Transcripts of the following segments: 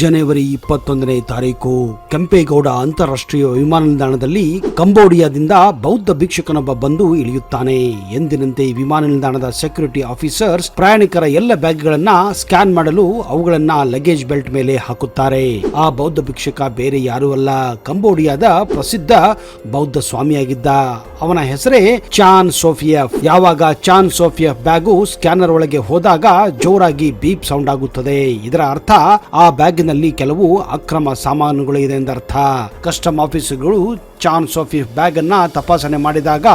ಜನವರಿ ಇಪ್ಪತ್ತೊಂದನೇ ತಾರೀಕು, ಕೆಂಪೇಗೌಡ ಅಂತಾರಾಷ್ಟ್ರೀಯ ವಿಮಾನ ನಿಲ್ದಾಣದಲ್ಲಿ ಕಂಬೋಡಿಯಾದಿಂದ ಬೌದ್ಧ ಭಿಕ್ಷುಕನೊಬ್ಬ ಬಂದು ಇಳಿಯುತ್ತಾನೆ. ಎಂದಿನಂತೆ ವಿಮಾನ ನಿಲ್ದಾಣದ ಸೆಕ್ಯೂರಿಟಿ ಆಫೀಸರ್ಸ್ ಪ್ರಯಾಣಿಕರ ಎಲ್ಲ ಬ್ಯಾಗ್ಗಳನ್ನ ಸ್ಕ್ಯಾನ್ ಮಾಡಲು ಅವುಗಳನ್ನ ಲಗೇಜ್ ಬೆಲ್ಟ್ ಮೇಲೆ ಹಾಕುತ್ತಾರೆ. ಆ ಬೌದ್ಧ ಭಿಕ್ಷುಕ ಬೇರೆ ಯಾರೂ ಅಲ್ಲ. ಕಂಬೋಡಿಯಾದ ಪ್ರಸಿದ್ಧ ಬೌದ್ಧ ಸ್ವಾಮಿಯಾಗಿದ್ದ. ಅವನ ಹೆಸರೇ ಚಾನ್ ಸೋಫಿಯಫ್ ಯಾವಾಗ ಚಾನ್ ಸೋಫಿಯಫ್ ಬ್ಯಾಗು ಸ್ಕ್ಯಾನರ್ ಒಳಗೆ ಹೋದಾಗ ಜೋರಾಗಿ ಬೀಪ್ ಸೌಂಡ್ ಆಗುತ್ತದೆ. ಇದರ ಅರ್ಥ ಆ ಬ್ಯಾಗಿನಲ್ಲಿ ಕೆಲವು ಅಕ್ರಮ ಸಾಮಾನುಗಳು ಇದೆ ಎಂದರ್ಥ. ಕಸ್ಟಮ್ ಆಫೀಸರ್ಗಳು ಚಾನ್ ಸೋಫಿ ಬ್ಯಾಗನ್ನು ತಪಾಸಣೆ ಮಾಡಿದಾಗ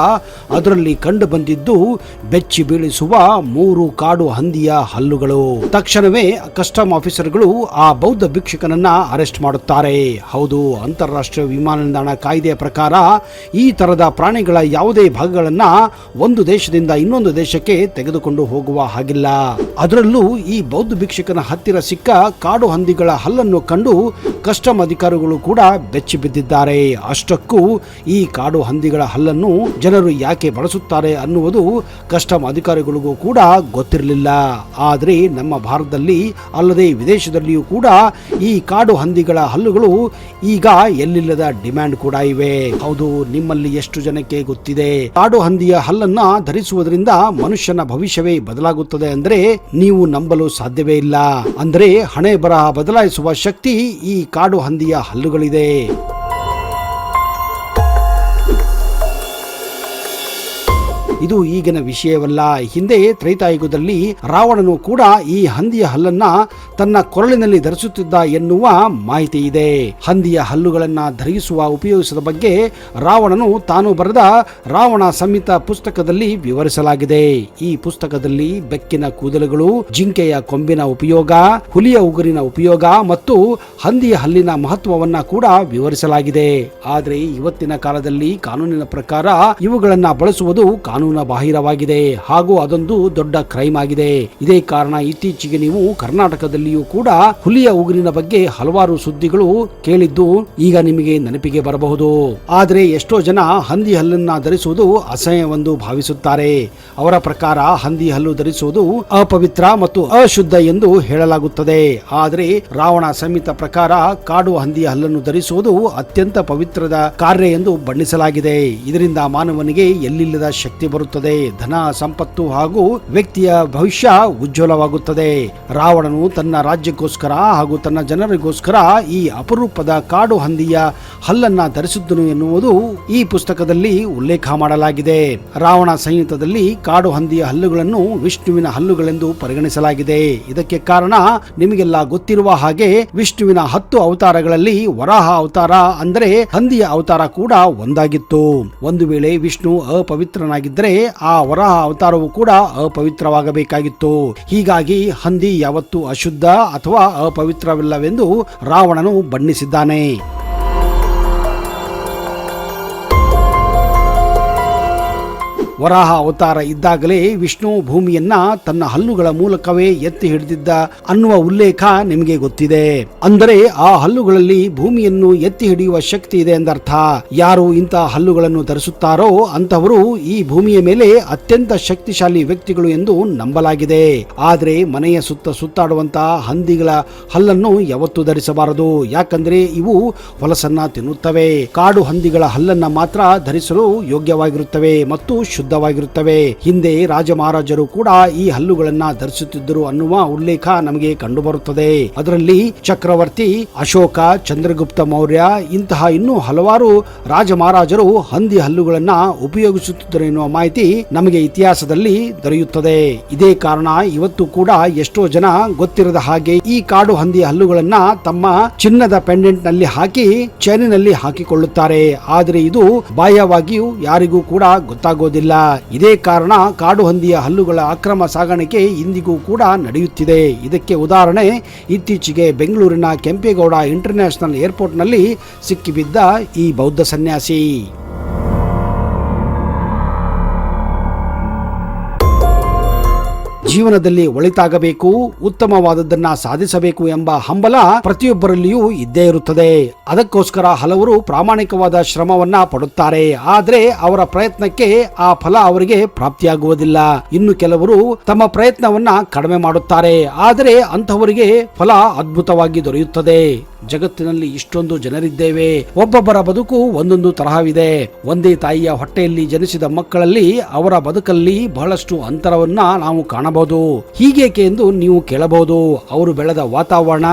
ಅದರಲ್ಲಿ ಕಂಡು ಬಂದಿದ್ದು ಬೆಚ್ಚಿ ಬೀಳಿಸುವ ಮೂರು ಕಾಡು ಹಂದಿಯ ಹಲ್ಲುಗಳು. ತಕ್ಷಣವೇ ಕಸ್ಟಮ್ ಆಫೀಸರ್ಗಳು ಆ ಬೌದ್ಧ ಭಿಕ್ಷುಕನನ್ನ ಅರೆಸ್ಟ್ ಮಾಡುತ್ತಾರೆ. ಹೌದು, ಅಂತಾರಾಷ್ಟ್ರೀಯ ವಿಮಾನ ನಿಲ್ದಾಣ ಕಾಯ್ದೆಯ ಪ್ರಕಾರ ಈ ತರದ ಪ್ರಾಣಿಗಳ ಯಾವುದೇ ಭಾಗಗಳನ್ನು ಒಂದು ದೇಶದಿಂದ ಇನ್ನೊಂದು ದೇಶಕ್ಕೆ ತೆಗೆದುಕೊಂಡು ಹೋಗುವ ಹಾಗಿಲ್ಲ. ಅದರಲ್ಲೂ ಈ ಬೌದ್ಧ ಭಿಕ್ಷುಕನ ಹತ್ತಿರ ಸಿಕ್ಕ ಕಾಡು ಹಂದಿಗಳ ಹಲ್ಲನ್ನು ಕಂಡು ಕಸ್ಟಮ್ ಅಧಿಕಾರಿಗಳು ಕೂಡ ಬೆಚ್ಚಿ ಬಿದ್ದಿದ್ದಾರೆ. ಅಷ್ಟಕ್ಕೂ ಈ ಕಾಡು ಹಂದಿಗಳ ಹಲ್ಲನ್ನು ಜನರು ಯಾಕೆ ಬಳಸುತ್ತಾರೆ ಅನ್ನುವುದು ಕಸ್ಟಮ್ ಅಧಿಕಾರಿಗಳಿಗೂ ಕೂಡ ಗೊತ್ತಿರಲಿಲ್ಲ. ಆದರೆ ನಮ್ಮ ಭಾರತದಲ್ಲಿ ಅಲ್ಲದೆ ವಿದೇಶದಲ್ಲಿಯೂ ಕೂಡ ಈ ಕಾಡು ಹಂದಿಗಳ ಹಲ್ಲುಗಳು ಈಗ ಎಲ್ಲಿಲ್ಲದ ಡಿಮ್ಯಾಂಡ್ ಕೂಡ ಇವೆ. ಹೌದು, ನಿಮ್ಮಲ್ಲಿ ಎಷ್ಟು ಜನಕ್ಕೆ ಗೊತ್ತಿದೆ? ಕಾಡು ಹಂದಿಯ ಹಲ್ಲನ್ನ ಧರಿಸುವುದರಿಂದ ಮನುಷ್ಯನ ಭವಿಷ್ಯವೇ ಬದಲಾಗುತ್ತದೆ ಅಂದ್ರೆ ನೀವು ನಂಬಲು ಸಾಧ್ಯವೇ ಇಲ್ಲ. ಅಂದ್ರೆ ಹಣೆ ಬರಹ ಬದಲಾಯಿಸುವ ಶಕ್ತಿ ಈ ಕಾಡು ಹಂದಿಯ ಹಲ್ಲುಗಳಿದೆ. ಇದು ಈಗಿನ ವಿಷಯವಲ್ಲ. ಹಿಂದೆ ತ್ರೈತಾಯುಗದಲ್ಲಿ ರಾವಣನು ಕೂಡ ಈ ಹಂದಿಯ ಹಲ್ಲನ್ನ ತನ್ನ ಕೊರಳಿನಲ್ಲಿ ಧರಿಸುತ್ತಿದ್ದ ಎನ್ನುವ ಮಾಹಿತಿ ಇದೆ. ಹಂದಿಯ ಹಲ್ಲುಗಳನ್ನ ಧರಿಸುವ ಉಪಯೋಗಿಸಿದ ಬಗ್ಗೆ ರಾವಣನು ತಾನು ಬರೆದ ರಾವಣ ಸಂಹಿತ ಪುಸ್ತಕದಲ್ಲಿ ವಿವರಿಸಲಾಗಿದೆ. ಈ ಪುಸ್ತಕದಲ್ಲಿ ಬೆಕ್ಕಿನ ಕೂದಲುಗಳು, ಜಿಂಕೆಯ ಕೊಂಬಿನ ಉಪಯೋಗ, ಹುಲಿಯ ಉಗುರಿನ ಉಪಯೋಗ ಮತ್ತು ಹಂದಿಯ ಹಲ್ಲಿನ ಮಹತ್ವವನ್ನ ಕೂಡ ವಿವರಿಸಲಾಗಿದೆ. ಆದರೆ ಇವತ್ತಿನ ಕಾಲದಲ್ಲಿ ಕಾನೂನಿನ ಪ್ರಕಾರ ಇವುಗಳನ್ನ ಬಳಸುವುದು ಕಾನೂನ ಬಾಹಿರವಾಗಿದೆ ಹಾಗೂ ಅದೊಂದು ದೊಡ್ಡ ಕ್ರೈಮ್ ಆಗಿದೆ. ಇದೇ ಕಾರಣ ಇತ್ತೀಚೆಗೆ ನೀವು ಕರ್ನಾಟಕದಲ್ಲಿಯೂ ಕೂಡ ಹುಲಿಯ ಉಗುರಿನ ಬಗ್ಗೆ ಹಲವಾರು ಸುದ್ದಿಗಳು ಕೇಳಿದ್ದು ಈಗ ನಿಮಗೆ ನೆನಪಿಗೆ ಬರಬಹುದು. ಆದರೆ ಎಷ್ಟೋ ಜನ ಹಂದಿ ಹಲ್ಲನ್ನ ಧರಿಸುವುದು ಅಸಹ್ಯವೆಂದು ಭಾವಿಸುತ್ತಾರೆ. ಅವರ ಪ್ರಕಾರ ಹಂದಿ ಹಲ್ಲು ಧರಿಸುವುದು ಅಪವಿತ್ರ ಮತ್ತು ಅಶುದ್ಧ ಎಂದು ಹೇಳಲಾಗುತ್ತದೆ. ಆದರೆ ರಾವಣ ಸಂಹಿತ ಪ್ರಕಾರ ಕಾಡು ಹಂದಿ ಹಲ್ಲನ್ನು ಧರಿಸುವುದು ಅತ್ಯಂತ ಪವಿತ್ರದ ಕಾರ್ಯ ಎಂದು ಬಣ್ಣಿಸಲಾಗಿದೆ. ಇದರಿಂದ ಮಾನವನಿಗೆ ಎಲ್ಲಿಲ್ಲದ ಶಕ್ತಿ ಬರುತ್ತದೆ. ಧನ, ಸಂಪತ್ತು ಹಾಗೂ ವ್ಯಕ್ತಿಯ ಭವಿಷ್ಯ ಉಜ್ವಲವಾಗುತ್ತದೆ. ರಾವಣನು ತನ್ನ ರಾಜ್ಯಕ್ಕೋಸ್ಕರ ಹಾಗೂ ತನ್ನ ಜನರಿಗೋಸ್ಕರ ಈ ಅಪರೂಪದ ಕಾಡು ಹಂದಿಯ ಹಲ್ಲನ್ನ ಧರಿಸಿದ್ದನು ಎನ್ನುವುದು ಈ ಪುಸ್ತಕದಲ್ಲಿ ಉಲ್ಲೇಖ ಮಾಡಲಾಗಿದೆ. ರಾವಣ ಸಂಹಿತದಲ್ಲಿ ಕಾಡು ಹಂದಿಯ ಹಲ್ಲುಗಳನ್ನು ವಿಷ್ಣುವಿನ ಹಲ್ಲುಗಳೆಂದು ಪರಿಗಣಿಸಲಾಗಿದೆ. ಇದಕ್ಕೆ ಕಾರಣ ನಿಮಗೆಲ್ಲ ಗೊತ್ತಿರುವ ಹಾಗೆ ವಿಷ್ಣುವಿನ ಹತ್ತು ಅವತಾರಗಳಲ್ಲಿ ವರಾಹ ಅವತಾರ ಅಂದರೆ ಹಂದಿಯ ಅವತಾರ ಕೂಡ ಒಂದಾಗಿತ್ತು. ಒಂದು ವೇಳೆ ವಿಷ್ಣು ಅಪವಿತ್ರನಾಗಿದ್ದರೆ ಆ ವರಾಹ ಅವತಾರವು ಕೂಡ ಅಪವಿತ್ರವಾಗಬೇಕಾಗಿತ್ತು. ಹೀಗಾಗಿ ಹಂದಿ ಯಾವತ್ತೂ ಅಶುದ್ಧ ಅಥವಾ ಅಪವಿತ್ರವಿಲ್ಲವೆಂದು ರಾವಣನು ಬಣ್ಣಿಸಿದ್ದಾನೆ. ವರಾಹ ಅವತಾರ ಇದ್ದಾಗಲೇ ವಿಷ್ಣು ಭೂಮಿಯನ್ನ ತನ್ನ ಹಲ್ಲುಗಳ ಮೂಲಕವೇ ಎತ್ತಿ ಹಿಡಿದಿದ್ದ ಅನ್ನುವ ಉಲ್ಲೇಖ ನಿಮಗೆ ಗೊತ್ತಿದೆ. ಅಂದರೆ ಆ ಹಲ್ಲುಗಳಲ್ಲಿ ಭೂಮಿಯನ್ನು ಎತ್ತಿ ಹಿಡಿಯುವ ಶಕ್ತಿ ಇದೆ ಎಂದರ್ಥ. ಯಾರು ಇಂತಹ ಹಲ್ಲುಗಳನ್ನು ಧರಿಸುತ್ತಾರೋ ಅಂತವರು ಈ ಭೂಮಿಯ ಮೇಲೆ ಅತ್ಯಂತ ಶಕ್ತಿಶಾಲಿ ವ್ಯಕ್ತಿಗಳು ಎಂದು ನಂಬಲಾಗಿದೆ. ಆದರೆ ಮನೆಯ ಸುತ್ತ ಸುತ್ತಾಡುವಂತಹ ಹಂದಿಗಳ ಹಲ್ಲನ್ನು ಯಾವತ್ತೂ ಧರಿಸಬಾರದು. ಯಾಕಂದ್ರೆ ಇವು ಹೊಲಸನ್ನ ತಿನ್ನುತ್ತವೆ. ಕಾಡು ಹಂದಿಗಳ ಹಲ್ಲನ್ನ ಮಾತ್ರ ಧರಿಸಲು ಯೋಗ್ಯವಾಗಿರುತ್ತವೆ ಮತ್ತು ಶುದ್ಧವಾಗಿರುತ್ತವೆ. ಹಿಂದೆ ರಾಜ ಮಹಾರಾಜರು ಕೂಡ ಈ ಹಲ್ಲುಗಳನ್ನ ಧರಿಸುತ್ತಿದ್ದರು ಅನ್ನುವ ಉಲ್ಲೇಖ ನಮಗೆ ಕಂಡುಬರುತ್ತದೆ. ಅದರಲ್ಲಿ ಚಕ್ರವರ್ತಿ, ಅಶೋಕ, ಚಂದ್ರಗುಪ್ತ ಮೌರ್ಯ ಇಂತಹ ಇನ್ನೂ ಹಲವಾರು ರಾಜ ಮಹಾರಾಜರು ಹಂದಿ ಹಲ್ಲುಗಳನ್ನ ಉಪಯೋಗಿಸುತ್ತಿದ್ದರು ಎನ್ನುವ ಮಾಹಿತಿ ನಮಗೆ ಇತಿಹಾಸದಲ್ಲಿ ದೊರೆಯುತ್ತದೆ. ಇದೇ ಕಾರಣ ಇವತ್ತು ಕೂಡ ಎಷ್ಟೋ ಜನ ಗೊತ್ತಿರದ ಹಾಗೆ ಈ ಕಾಡು ಹಂದಿ ಹಲ್ಲುಗಳನ್ನ ತಮ್ಮ ಚಿನ್ನದ ಪೆಂಡೆಂಟ್ನಲ್ಲಿ ಹಾಕಿ ಚೈನಿನಲ್ಲಿ ಹಾಕಿಕೊಳ್ಳುತ್ತಾರೆ. ಆದರೆ ಇದು ಬಾಹ್ಯವಾಗಿಯೂ ಯಾರಿಗೂ ಕೂಡ ಗೊತ್ತಾಗೋದಿಲ್ಲ. ಇದೇ ಕಾರಣ ಕಾಡು ಹಂದಿಯ ಹಲ್ಲುಗಳ ಅಕ್ರಮ ಸಾಗಾಣಿಕೆ ಇಂದಿಗೂ ಕೂಡ ನಡೆಯುತ್ತಿದೆ. ಇದಕ್ಕೆ ಉದಾಹರಣೆ, ಇತ್ತೀಚೆಗೆ ಬೆಂಗಳೂರಿನ ಕೆಂಪೇಗೌಡ ಇಂಟರ್ನ್ಯಾಷನಲ್ ಏರ್ಪೋರ್ಟ್ನಲ್ಲಿ ಸಿಕ್ಕಿಬಿದ್ದ ಈ ಬೌದ್ಧ ಸನ್ಯಾಸಿ. ಜೀವನದಲ್ಲಿ ಒಳಿತಾಗಬೇಕು, ಉತ್ತಮವಾದದ್ದನ್ನ ಸಾಧಿಸಬೇಕು ಎಂಬ ಹಂಬಲ ಪ್ರತಿಯೊಬ್ಬರಲ್ಲಿಯೂ ಇದ್ದೇ ಇರುತ್ತದೆ. ಅದಕ್ಕೋಸ್ಕರ ಹಲವರು ಪ್ರಾಮಾಣಿಕವಾದ ಶ್ರಮವನ್ನ ಪಡುತ್ತಾರೆ. ಆದರೆ ಅವರ ಪ್ರಯತ್ನಕ್ಕೆ ಆ ಫಲ ಅವರಿಗೆ ಪ್ರಾಪ್ತಿಯಾಗುವುದಿಲ್ಲ. ಇನ್ನು ಕೆಲವರು ತಮ್ಮ ಪ್ರಯತ್ನವನ್ನ ಕಡಿಮೆ ಮಾಡುತ್ತಾರೆ. ಆದರೆ ಅಂತಹವರಿಗೆ ಫಲ ಅದ್ಭುತವಾಗಿ ದೊರೆಯುತ್ತದೆ. ಜಗತ್ತಿನಲ್ಲಿ ಇಷ್ಟೊಂದು ಜನರಿದ್ದೇವೆ. ಒಬ್ಬೊಬ್ಬರ ಬದುಕು ಒಂದೊಂದು ತರಹವಿದೆ. ಒಂದೇ ತಾಯಿಯ ಹೊಟ್ಟೆಯಲ್ಲಿ ಜನಿಸಿದ ಮಕ್ಕಳಲ್ಲಿ ಅವರ ಬದುಕಲ್ಲಿ ಬಹಳಷ್ಟು ಅಂತರವನ್ನ ನಾವು ಕಾಣಬಹುದು. ಹೀಗೇಕೆ ಎಂದು ನೀವು ಕೇಳಬಹುದು. ಅವರು ಬೆಳೆದ ವಾತಾವರಣ,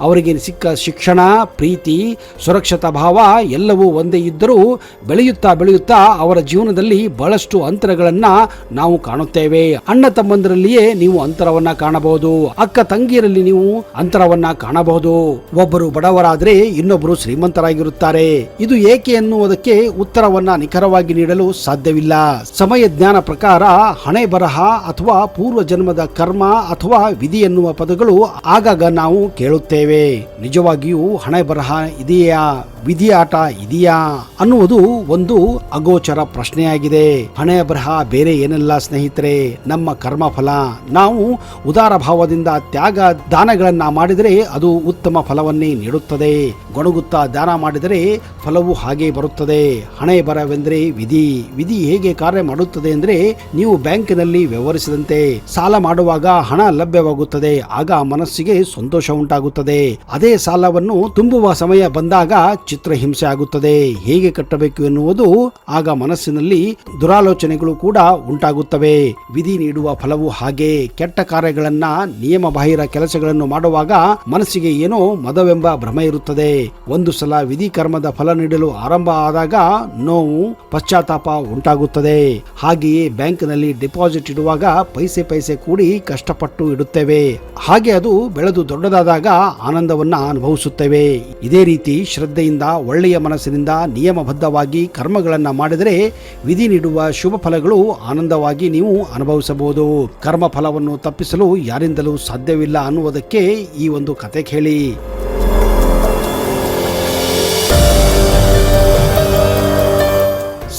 ಅವರಿಗೆ ಸಿಕ್ಕ ಶಿಕ್ಷಣ, ಪ್ರೀತಿ, ಸುರಕ್ಷತಾ ಭಾವ ಎಲ್ಲವೂ ಒಂದೇ ಇದ್ದರೂ ಬೆಳೆಯುತ್ತಾ ಬೆಳೆಯುತ್ತಾ ಅವರ ಜೀವನದಲ್ಲಿ ಬಹಳಷ್ಟು ಅಂತರಗಳನ್ನ ನಾವು ಕಾಣುತ್ತೇವೆ. ಅಣ್ಣ ತಮ್ಮಂದರಲ್ಲಿಯೇ ನೀವು ಅಂತರವನ್ನ ಕಾಣಬಹುದು. ಅಕ್ಕ ತಂಗಿಯರಲ್ಲಿ ನೀವು ಅಂತರವನ್ನ ಕಾಣಬಹುದು. ಒಬ್ಬರು ಬಡವರಾದರೆ ಇನ್ನೊಬ್ಬರು ಶ್ರೀಮಂತರಾಗಿರುತ್ತಾರೆ. ಇದು ಏಕೆ ಎನ್ನುವುದಕ್ಕೆ ಉತ್ತರವನ್ನ ನಿಖರವಾಗಿ ನೀಡಲು ಸಾಧ್ಯವಿಲ್ಲ. ಸಮಯ ಜ್ಞಾನ ಪ್ರಕಾರ ಹಣೆ ಬರಹ ಅಥವಾ ಪೂರ್ವ ಜನ್ಮದ ಕರ್ಮ ಅಥವಾ ವಿಧಿ ಎನ್ನುವ ಪದಗಳು ಆಗಾಗ ನಾವು ಕೇಳುತ್ತೇವೆ. ನಿಜವಾಗಿಯೂ ಹಣೆ ಬರಹ ಇದೆಯಾ? ವಿಧಿ ಆಟ ಇದೆಯಾ? ಅನ್ನುವುದು ಒಂದು ಅಗೋಚರ ಪ್ರಶ್ನೆಯಾಗಿದೆ. ಹಣೆ ಬರಹ ಬೇರೆ ಏನೆಲ್ಲ ಸ್ನೇಹಿತರೆ? ನಮ್ಮ ಕರ್ಮ ಫಲ ನಾವು ಉದಾರ ಭಾವದಿಂದ ತ್ಯಾಗ ದಾನಗಳನ್ನ ಮಾಡಿದರೆ ಅದು ಉತ್ತಮ ಫಲವನ್ನೇ ನೀಡುತ್ತದೆ. ಗೊಣಗುತ್ತಾ ದಾನ ಮಾಡಿದರೆ ಫಲವು ಹಾಗೆ ಬರುತ್ತದೆ. ಹಣೆ ಬರವೆಂದರೆ ವಿಧಿ. ವಿಧಿ ಹೇಗೆ ಕಾರ್ಯ ಮಾಡುತ್ತದೆ ಅಂದ್ರೆ ನೀವು ಬ್ಯಾಂಕಿನಲ್ಲಿ ವ್ಯವಹರಿಸಿದಂತೆ. ಸಾಲ ಮಾಡುವಾಗ ಹಣ ಲಭ್ಯವಾಗುತ್ತದೆ. ಆಗ ಮನಸ್ಸಿಗೆ ಸಂತೋಷ ಉಂಟಾಗುತ್ತದೆ. ಅದೇ ಸಾಲವನ್ನು ತುಂಬುವ ಸಮಯ ಬಂದಾಗ ಚಿತ್ರಹಿಂಸೆ ಆಗುತ್ತದೆ. ಹೇಗೆ ಕಟ್ಟಬೇಕು ಎನ್ನುವುದು ಆಗ ಮನಸ್ಸಿನಲ್ಲಿ ದುರಾಲೋಚನೆಗಳು ಕೂಡ ಉಂಟಾಗುತ್ತವೆ. ವಿಧಿ ನೀಡುವ ಫಲವು ಹಾಗೆ. ಕೆಟ್ಟ ಕಾರ್ಯಗಳನ್ನ ನಿಯಮ ಬಾಹಿರ ಕೆಲಸಗಳನ್ನು ಮಾಡುವಾಗ ಮನಸ್ಸಿಗೆ ಏನೋ ಮದವೆಂಬ ಭ್ರಮೆ ಇರುತ್ತದೆ. ಒಂದು ಸಲ ವಿಧಿ ಕರ್ಮದ ಫಲ ನೀಡಲು ಆರಂಭ ಆದಾಗ ನೋವು, ಪಶ್ಚಾತ್ತಾಪ ಉಂಟಾಗುತ್ತದೆ. ಹಾಗೆಯೇ ಬ್ಯಾಂಕ್ನಲ್ಲಿ ಡಿಪಾಸಿಟ್ ಇಡುವಾಗ ಪೈಸೆ ಪೈಸೆ ಕೂಡಿ ಕಷ್ಟಪಟ್ಟು ಇಡುತ್ತೇವೆ. ಹಾಗೆ ಅದು ಬೆಳೆದು ದೊಡ್ಡದಾದಾಗ ಆನಂದವನ್ನ ಅನುಭವಿಸುತ್ತೇವೆ. ಇದೇ ರೀತಿ ಶ್ರದ್ಧೆಯಿಂದ, ಒಳ್ಳೆಯ ಮನಸ್ಸಿನಿಂದ ನಿಯಮಬದ್ಧವಾಗಿ ಕರ್ಮಗಳನ್ನು ಮಾಡಿದರೆ ವಿಧಿ ನೀಡುವ ಶುಭ ಫಲಗಳು ಆನಂದವಾಗಿ ನೀವು ಅನುಭವಿಸಬಹುದು. ಕರ್ಮ ಫಲವನ್ನು ತಪ್ಪಿಸಲು ಯಾರಿಂದಲೂ ಸಾಧ್ಯವಿಲ್ಲ ಅನ್ನುವುದಕ್ಕೆ ಈ ಒಂದು ಕತೆ ಕೇಳಿ.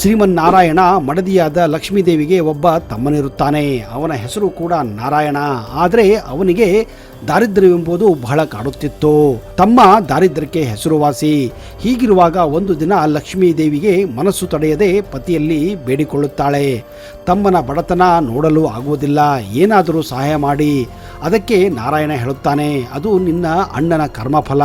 ಶ್ರೀಮನ್ನಾರಾಯಣ ಮಡದಿಯಾದ ಲಕ್ಷ್ಮೀದೇವಿಗೆ ಒಬ್ಬ ತಮ್ಮನಿರುತ್ತಾನೆ. ಅವನ ಹೆಸರು ಕೂಡ ನಾರಾಯಣ. ಆದರೆ ಅವನಿಗೆ ದಾರಿದ್ರ್ಯವೆಂಬುದು ಬಹಳ ಕಾಡುತ್ತಿತ್ತು. ತಮ್ಮ ದಾರಿದ್ರ್ಯಕ್ಕೆ ಹೆಸರುವಾಸಿ. ಹೀಗಿರುವಾಗ ಒಂದು ದಿನ ಲಕ್ಷ್ಮೀದೇವಿಗೆ ಮನಸ್ಸು ತಡೆಯದೆ ಪತಿಯಲ್ಲಿ ಬೇಡಿಕೊಳ್ಳುತ್ತಾಳೆ. ತಮ್ಮನ ಬಡತನ ನೋಡಲು ಆಗುವುದಿಲ್ಲ. ಏನಾದರೂ ಸಹಾಯ ಮಾಡಿ. ಅದಕ್ಕೆ ನಾರಾಯಣ ಹೇಳುತ್ತಾನೆ. ಅದು ನಿನ್ನ ಅಣ್ಣನ ಕರ್ಮಫಲ.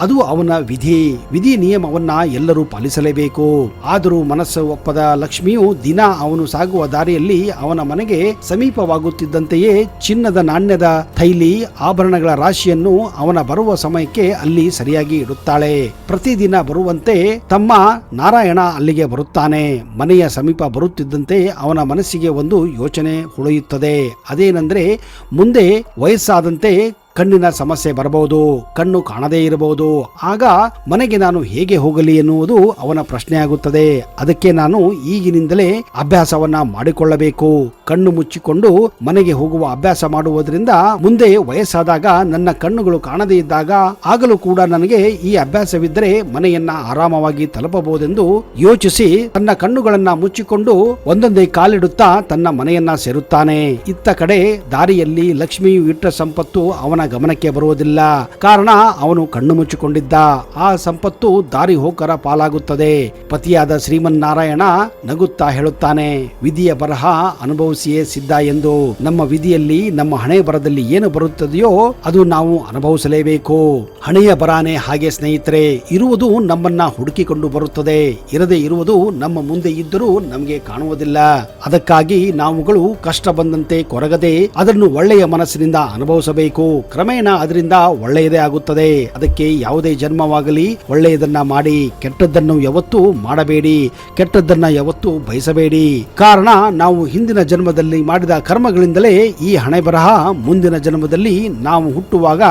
ಅದು ಅವನ ವಿಧಿ. ವಿಧಿ ನಿಯಮವನ್ನ ಎಲ್ಲರೂ ಪಾಲಿಸಲೇಬೇಕು. ಆದರೂ ಮನಸ್ಸು ಒಪ್ಪದ ಲಕ್ಷ್ಮಿಯು ದಿನ ಅವನು ಸಾಗುವ ದಾರಿಯಲ್ಲಿ ಅವನ ಮನೆಗೆ ಸಮೀಪವಾಗುತ್ತಿದ್ದಂತೆಯೇ ಚಿನ್ನದ ನಾಣ್ಯದ ಥೈಲಿ, ಆಭರಣಗಳ ರಾಶಿಯನ್ನು ಅವನ ಬರುವ ಸಮಯಕ್ಕೆ ಅಲ್ಲಿ ಸರಿಯಾಗಿ ಇಡುತ್ತಾಳೆ. ಪ್ರತಿದಿನ ಬರುವಂತೆ ತಮ್ಮ ನಾರಾಯಣ ಅಲ್ಲಿಗೆ ಬರುತ್ತಾನೆ. ಮನೆಯ ಸಮೀಪ ಬರುತ್ತಿದ್ದಂತೆ ಅವನ ಮನಸ್ಸಿಗೆ ಒಂದು ಯೋಚನೆ ಹುಳಿಯುತ್ತದೆ. ಅದೇನೆಂದ್ರೆ ಮುಂದೆ ವಯಸ್ಸಾದಂತೆ ಕಣ್ಣಿನ ಸಮಸ್ಯೆ ಬರಬಹುದು, ಕಣ್ಣು ಕಾಣದೇ ಇರಬಹುದು. ಆಗ ಮನೆಗೆ ನಾನು ಹೇಗೆ ಹೋಗಲಿ ಎನ್ನುವುದು ಅವನ ಪ್ರಶ್ನೆಯಾಗುತ್ತದೆ ಅದಕ್ಕೆ ನಾನು ಈಗಿನಿಂದಲೇ ಅಭ್ಯಾಸವನ್ನ ಮಾಡಿಕೊಳ್ಳಬೇಕು. ಕಣ್ಣು ಮುಚ್ಚಿಕೊಂಡು ಮನೆಗೆ ಹೋಗುವ ಅಭ್ಯಾಸ ಮಾಡುವುದರಿಂದ ಮುಂದೆ ವಯಸ್ಸಾದಾಗ ನನ್ನ ಕಣ್ಣುಗಳು ಕಾಣದೇ ಇದ್ದಾಗ ಆಗಲೂ ಕೂಡ ನನಗೆ ಈ ಅಭ್ಯಾಸವಿದ್ದರೆ ಮನೆಯನ್ನ ಆರಾಮವಾಗಿ ತಲುಪಬಹುದೆಂದು ಯೋಚಿಸಿ ತನ್ನ ಕಣ್ಣುಗಳನ್ನ ಮುಚ್ಚಿಕೊಂಡು ಒಂದೊಂದೇ ಕಾಲಿಡುತ್ತಾ ತನ್ನ ಮನೆಯನ್ನ ಸೇರುತ್ತಾನೆ. ಇತ್ತ ಕಡೆ ದಾರಿಯಲ್ಲಿ ಲಕ್ಷ್ಮಿಯು ಇಟ್ಟ ಸಂಪತ್ತು ಅವನ ಗಮನಕ್ಕೆ ಬರುವುದಿಲ್ಲ. ಕಾರಣ ಅವನು ಕಣ್ಣು ಮುಚ್ಚಿಕೊಂಡಿದ್ದ. ಆ ಸಂಪತ್ತು ದಾರಿ ಹೋಕರ ಪಾಲಾಗುತ್ತದೆ. ಪತಿಯಾದ ಶ್ರೀಮನ್ನಾರಾಯಣ ನಗುತ್ತಾ ಹೇಳುತ್ತಾನೆ, ವಿಧಿಯ ಬರಹ ಅನುಭವಿಸಿಯೇ ಸಿದ್ಧ ಎಂದು. ನಮ್ಮ ವಿಧಿಯಲ್ಲಿ ನಮ್ಮ ಹಣೆ ಬರದಲ್ಲಿ ಏನು ಬರುತ್ತದೆಯೋ ಅದು ನಾವು ಅನುಭವಿಸಲೇಬೇಕು. ಹಣೆಯ ಬರಾನೆ ಹಾಗೆ ಸ್ನೇಹಿತರೆ, ಇರುವುದು ನಮ್ಮನ್ನ ಹುಡುಕಿಕೊಂಡು ಬರುತ್ತದೆ. ಇರದೇ ಇರುವುದು ನಮ್ಮ ಮುಂದೆ ಇದ್ದರೂ ನಮಗೆ ಕಾಣುವುದಿಲ್ಲ. ಅದಕ್ಕಾಗಿ ನಾವುಗಳು ಕಷ್ಟ ಬಂದಂತೆ ಕೊರಗದೆ ಅದನ್ನು ಒಳ್ಳೆಯ ಮನಸ್ಸಿನಿಂದ ಅನುಭವಿಸಬೇಕು. ಕ್ರಮೇಣ ಅದರಿಂದ ಒಳ್ಳೆಯದೇ ಆಗುತ್ತದೆ. ಅದಕ್ಕೆ ಯಾವುದೇ ಜನ್ಮವಾಗಲಿ ಒಳ್ಳೆಯದನ್ನ ಮಾಡಿ, ಕೆಟ್ಟದ್ದನ್ನು ಯಾವತ್ತೂ ಮಾಡಬೇಡಿ, ಕೆಟ್ಟದ್ದನ್ನ ಯಾವತ್ತೂ ಬಯಸಬೇಡಿ. ಕಾರಣ, ನಾವು ಹಿಂದಿನ ಜನ್ಮದಲ್ಲಿ ಮಾಡಿದ ಕರ್ಮಗಳಿಂದಲೇ ಈ ಹಣೆ ಬರಹ ಮುಂದಿನ ಜನ್ಮದಲ್ಲಿ ನಾವು ಹುಟ್ಟುವಾಗ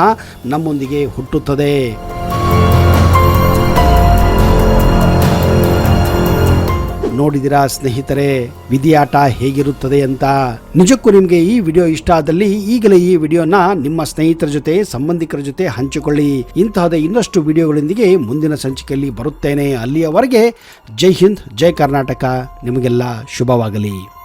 ನಮ್ಮೊಂದಿಗೆ ಹುಟ್ಟುತ್ತದೆ. ನೋಡಿದಿರಾ ಸ್ನೇಹಿತರೆ, ವಿಧಿಯಾಟ ಹೇಗಿರುತ್ತದೆ ಅಂತ ನಿಜಕ್ಕೂ ನಿಮಗೆ ಈ ವಿಡಿಯೋ ಇಷ್ಟ ಆದಲ್ಲಿ ಈಗಲೇ ಈ ವಿಡಿಯೋನ ನಿಮ್ಮ ಸ್ನೇಹಿತರ ಜೊತೆ, ಸಂಬಂಧಿಕರ ಜೊತೆ ಹಂಚಿಕೊಳ್ಳಿ. ಇಂತಹದ ಇನ್ನಷ್ಟು ವಿಡಿಯೋಗಳೊಂದಿಗೆ ಮುಂದಿನ ಸಂಚಿಕೆಯಲ್ಲಿ ಬರುತ್ತೇನೆ. ಅಲ್ಲಿಯವರೆಗೆ ಜೈ ಹಿಂದ್, ಜೈ ಕರ್ನಾಟಕ. ನಿಮಗೆಲ್ಲ ಶುಭವಾಗಲಿ.